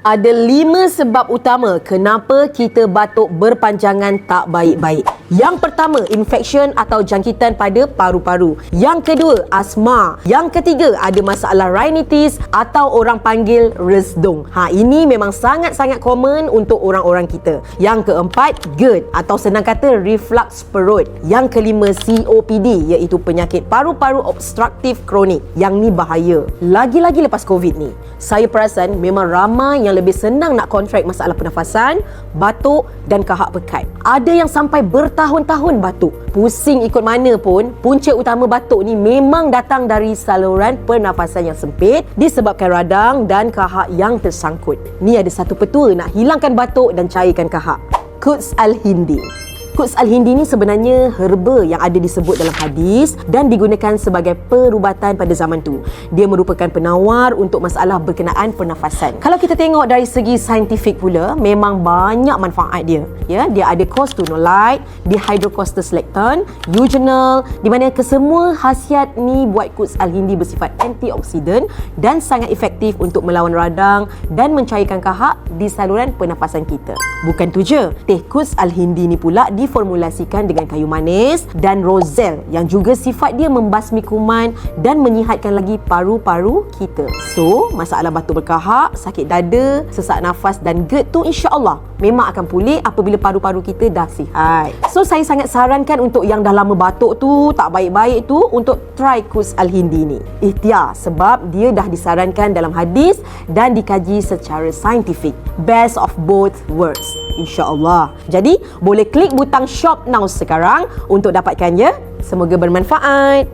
Ada lima sebab utama kenapa kita batuk berpanjangan tak baik-baik. Yang pertama, infection atau jangkitan pada paru-paru. Yang kedua, asma. Yang ketiga, ada masalah rhinitis atau orang panggil resdung. Ha, ini memang sangat-sangat common untuk orang-orang kita. Yang keempat, GERD atau senang kata reflux perut. Yang kelima, COPD iaitu penyakit paru-paru obstruktif kronik. Yang ni bahaya. Lagi-lagi lepas COVID ni, saya perasan memang ramai yang lebih senang nak kontrak masalah pernafasan, batuk dan kahak pekat. Ada yang sampai bertahun-tahun batuk. Pusing ikut mana pun, punca utama batuk ni memang datang dari saluran pernafasan yang sempit disebabkan radang dan kahak yang tersangkut. Ni ada satu petua nak hilangkan batuk dan cairkan kahak. Quds Al-Hindi. Quds Al-Hindi ni sebenarnya herba yang ada disebut dalam hadis dan digunakan sebagai perubatan pada zaman tu. Dia merupakan penawar untuk masalah berkenaan pernafasan. Kalau kita tengok dari segi saintifik pula, memang banyak manfaat dia. Ya, dia ada costunolite, dihydrocostoselecton, eugenol, di mana kesemua khasiat ni buat Quds Al-Hindi bersifat antioksidan dan sangat efektif untuk melawan radang dan mencairkan kahak di saluran pernafasan kita. Bukan tu je, teh Quds Al-Hindi ni pula di diformulasikan dengan kayu manis dan rozel yang juga sifat dia membasmi kuman dan menyihatkan lagi paru-paru kita. So, masalah batuk berkahak, sakit dada, sesak nafas dan GERD tu insya-Allah memang akan pulih apabila paru-paru kita dah sihat. So, saya sangat sarankan untuk yang dah lama batuk tu, tak baik-baik tu untuk try Kus Al-Hindi ni. Ikhtiar sebab dia dah disarankan dalam hadis dan dikaji secara saintifik. Best of both worlds. InsyaAllah. Jadi, boleh klik butang shop now sekarang untuk dapatkannya. Semoga bermanfaat.